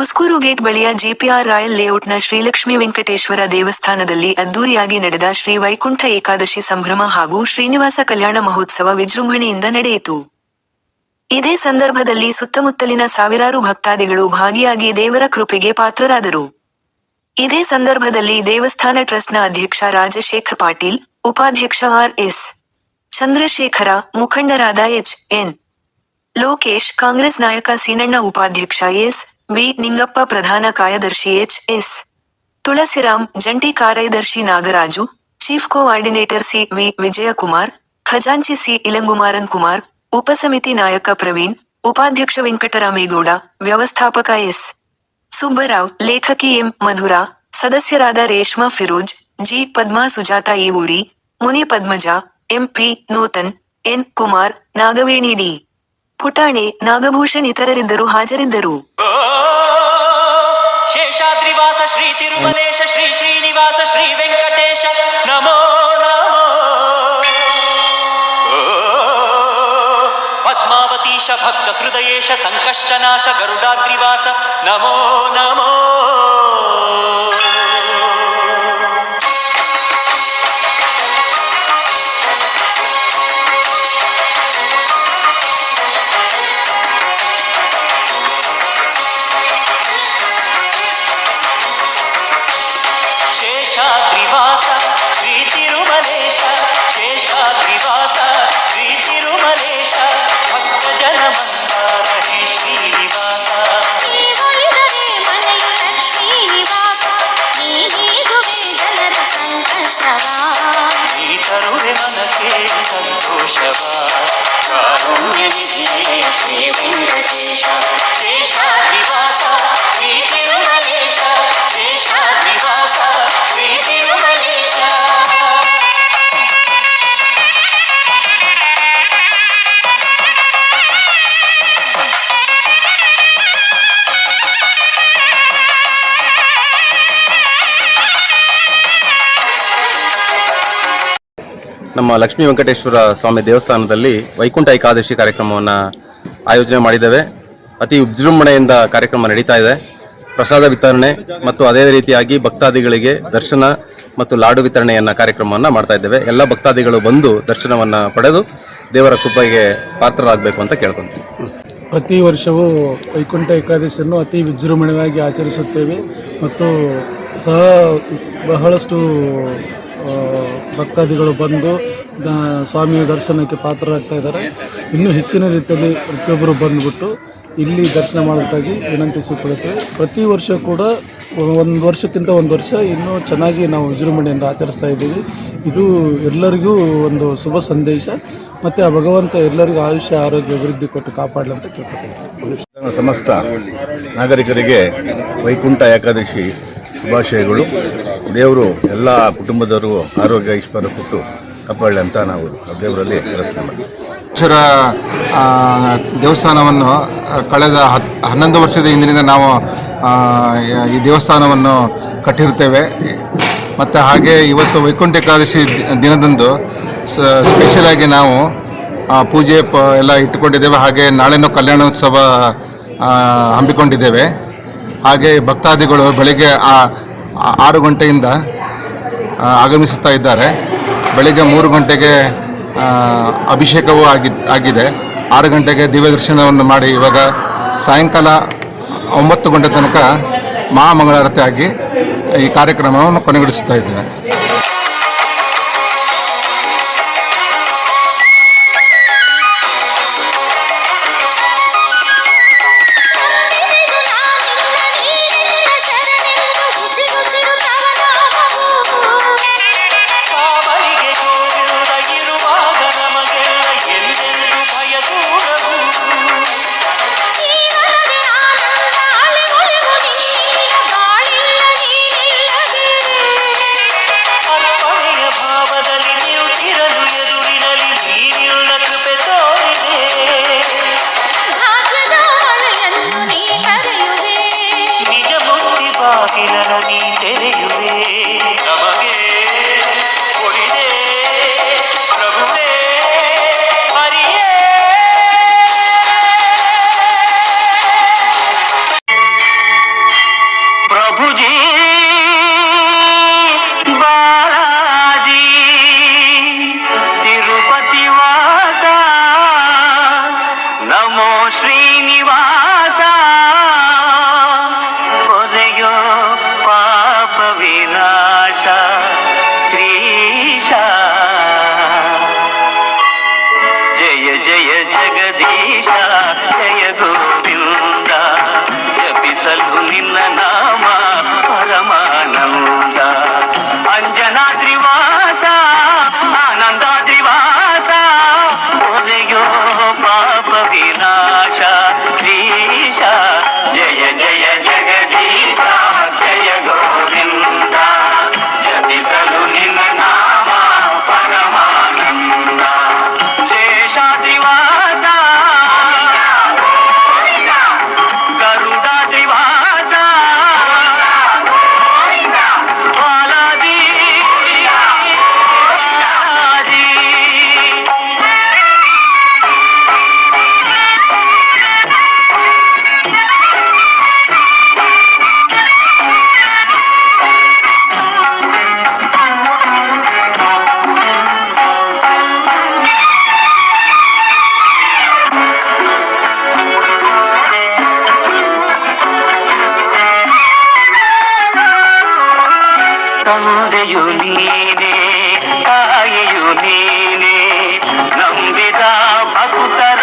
Huskur gate ಬಳಿಯ GPR royal ಲೇಔಟ್ನ ಶ್ರೀಲಕ್ಷ್ಮಿ ವೆಂಕಟೇಶ್ವರ ದೇವಸ್ಥಾನದಲ್ಲಿ ಅದ್ದೂರಿಯಾಗಿ ನಡೆದ ಶ್ರೀ ವೈಕುಂಠ ಏಕಾದಶಿ ಸಂಭ್ರಮ ಹಾಗೂ ಶ್ರೀನಿವಾಸ ಕಲ್ಯಾಣ ಮಹೋತ್ಸವ ವಿಜೃಂಭಣೆಯಿಂದ ನಡೆಯಿತು. ಇದೇ ಸಂದರ್ಭದಲ್ಲಿ ಸುತ್ತಮುತ್ತಲಿನ ಸಾವಿರಾರು ಭಕ್ತಾದಿಗಳು ಭಾಗಿಯಾಗಿ ದೇವರ ಕೃಪೆಗೆ ಪಾತ್ರರಾದರು. ಇದೇ ಸಂದರ್ಭದಲ್ಲಿ ದೇವಸ್ಥಾನ ಟ್ರಸ್ಟ್ನ ಅಧ್ಯಕ್ಷ ರಾಜಶೇಖರ್ ಪಾಟೀಲ್, ಉಪಾಧ್ಯಕ್ಷ ಆರ್ ಎಸ್ ಚಂದ್ರಶೇಖರ, ಮುಖಂಡರಾದ ಎಚ್ ಎನ್ ಲೋಕೇಶ್, ಕಾಂಗ್ರೆಸ್ ನಾಯಕ ಸೀನಣ್ಣ, ಉಪಾಧ್ಯಕ್ಷ ಎಸ್. ವಿ ನಿಂಗಪ್ಪ ಪ್ರಧಾನ ಕಾರ್ಯದರ್ಶಿ ಎಚ್ ಎಸ್ ತುಳಸಿರಾಮ್ ಜಂಟಿ ಕಾರ್ಯದರ್ಶಿ Nagaraju chief coordinator C V Vijayakumar ಖಜಾಂಚಿ ಸಿ ಇಲಂಗುಮಾರನ್ ಕುಮಾರ್ ಉಪಸಮಿತಿ ನಾಯಕ ಪ್ರವೀಣ್ ಉಪಾಧ್ಯಕ್ಷ ವೆಂಕಟರಾಮೇಗೌಡ ವ್ಯವಸ್ಥಾಪಕ ಎಸ್ ಸುಬ್ಬರಾವ್ ಲೇಖಕಿ ಎಂ ಮಧುರಾ ಸದಸ್ಯರಾದ Reshma Firoz G Padma Sujatha Evuri Muni Padmaja M P Nutan N Kumar Nagaveni D ಪುಟಾಣೆ, Nagabhushan ಇತರರಿದ್ದರು ಹಾಜರಿದ್ದರು. ಶೇಷಾದ್ರಿವಾಸ ಶ್ರೀ ತಿರುಮಲೇಶ, ಶ್ರೀ ಶ್ರೀನಿವಾಸ, ಶ್ರೀ ವೆಂಕಟೇಶ, ನಮೋ ಪದ್ಮಾವತೀಶ ಭಕ್ತ ಹೃದಯೇಶ ಸಂಕಷ್ಟನಾಶ ಗರುಡಾದ್ರಿವಾಸ, ನಮೋ ನಮೋ. ನಮ್ಮ ಲಕ್ಷ್ಮೀ ವೆಂಕಟೇಶ್ವರ ಸ್ವಾಮಿ ದೇವಸ್ಥಾನದಲ್ಲಿ ವೈಕುಂಠ ಏಕಾದಶಿ ಕಾರ್ಯಕ್ರಮವನ್ನು ಆಯೋಜನೆ ಮಾಡಿದ್ದೇವೆ. ಅತಿ ವಿಜೃಂಭಣೆಯಿಂದ ಕಾರ್ಯಕ್ರಮ ನಡೀತಾ ಇದೆ. ಪ್ರಸಾದ ವಿತರಣೆ ಮತ್ತು ಅದೇ ರೀತಿಯಾಗಿ ಭಕ್ತಾದಿಗಳಿಗೆ ದರ್ಶನ ಮತ್ತು ಲಾಡು ವಿತರಣೆಯನ್ನು ಕಾರ್ಯಕ್ರಮವನ್ನು ಮಾಡ್ತಾ ಇದ್ದೇವೆ. ಎಲ್ಲ ಭಕ್ತಾದಿಗಳು ಬಂದು ದರ್ಶನವನ್ನು ಪಡೆದು ದೇವರ ಕೃಪೆಗೆ ಪಾತ್ರರಾಗಬೇಕು ಅಂತ ಕೇಳ್ಕೊತೀವಿ ಪ್ರತಿ ವರ್ಷವೂ ವೈಕುಂಠ ಏಕಾದಶಿಯನ್ನು ಅತಿ ವಿಜೃಂಭಣೆಯಾಗಿ ಆಚರಿಸುತ್ತೇವೆ. ಮತ್ತು ಸಹ ಬಹಳಷ್ಟು ಭಕ್ತಾದಿಗಳು ಬಂದು ಸ್ವಾಮಿಯ ದರ್ಶನಕ್ಕೆ ಪಾತ್ರರಾಗ್ತಾ ಇದ್ದಾರೆ. ಇನ್ನೂ ಹೆಚ್ಚಿನ ರೀತಿಯಲ್ಲಿ ಪ್ರತಿಯೊಬ್ಬರು ಬಂದುಬಿಟ್ಟು ಇಲ್ಲಿ ದರ್ಶನ ಮಾಡೋದಕ್ಕಾಗಿ ವಿನಂತಿಸಿಕೊಳ್ಳುತ್ತೇವೆ. ಪ್ರತಿ ವರ್ಷ ಕೂಡ ಒಂದು ವರ್ಷಕ್ಕಿಂತ ಒಂದು ವರ್ಷ ಇನ್ನೂ ಚೆನ್ನಾಗಿ ನಾವು ವಿಜೃಂಭಣೆಯಿಂದ ಆಚರಿಸ್ತಾ ಇದ್ದೀವಿ. ಇದು ಎಲ್ಲರಿಗೂ ಒಂದು ಶುಭ ಸಂದೇಶ. ಮತ್ತು ಆ ಭಗವಂತ ಎಲ್ಲರಿಗೂ ಆಯುಷ್ಯ, ಆರೋಗ್ಯ, ಅಭಿವೃದ್ಧಿ ಕೊಟ್ಟು ಕಾಪಾಡಲಿ ಅಂತ ಕೇಳ್ಕೊತೀನಿ ಸಮಸ್ತ ನಾಗರಿಕರಿಗೆ ವೈಕುಂಠ ಏಕಾದಶಿ ಶುಭಾಶಯಗಳು. ದೇವರು ಎಲ್ಲ ಕುಟುಂಬದವರು ಆರೋಗ್ಯ ಐಶ್ವರ್ಯ ಕೊಟ್ಟು ಕಾಪಾಡಲಿ ಅಂತ ನಾವು ದೇವರಲ್ಲಿ ಪ್ರಾರ್ಥನೆ ಮಾಡ್ತೀವಿ. ಅಕ್ಷರ ದೇವಸ್ಥಾನವನ್ನು ಕಳೆದ ಹತ್, ಹನ್ನೊಂದು ವರ್ಷದ ಹಿಂದಿನಿಂದ ನಾವು ಈ ದೇವಸ್ಥಾನವನ್ನು ಕಟ್ಟಿರುತ್ತೇವೆ. ಮತ್ತು ಹಾಗೆ ಇವತ್ತು ವೈಕುಂಠ ಏಕಾದಶಿ ದಿನದಂದು ಸ್ಪೆಷಲ್ ಆಗಿ ನಾವು ಪೂಜೆ ಪ, ಎಲ್ಲ ಇಟ್ಟುಕೊಂಡಿದ್ದೇವೆ. ಹಾಗೆ ನಾಳೆನೂ ಕಲ್ಯಾಣೋತ್ಸವ ಹಮ್ಮಿಕೊಂಡಿದ್ದೇವೆ. ಹಾಗೆ ಭಕ್ತಾದಿಗಳು ಬೆಳಿಗ್ಗೆ ಆ- ಆರು ಗಂಟೆಯಿಂದ ಆಗಮಿಸುತ್ತಾ ಇದ್ದಾರೆ. ಬೆಳಿಗ್ಗೆ ಮೂರು ಗಂಟೆಗೆ ಅಭಿಷೇಕವೂ ಆಗಿ, ಆಗಿದೆ. ಆರು ಗಂಟೆಗೆ ದಿವ್ಯ ದರ್ಶನವನ್ನು ಮಾಡಿ ಇವಾಗ ಸಾಯಂಕಾಲ ಒಂಬತ್ತು ಗಂಟೆ ತನಕ ಮಹಾಮಂಗಳಾರತಿ ಆಗಿ ಈ ಕಾರ್ಯಕ್ರಮವನ್ನು ಕೊನೆಗೊಳಿಸುತ್ತಾ ಇದ್ದೇನೆ. ತಂದೆಯು ನೀನೇ ತಾಯಿಯು ನೀನೇ ನಂಬಿದ ಭಕ್ತರ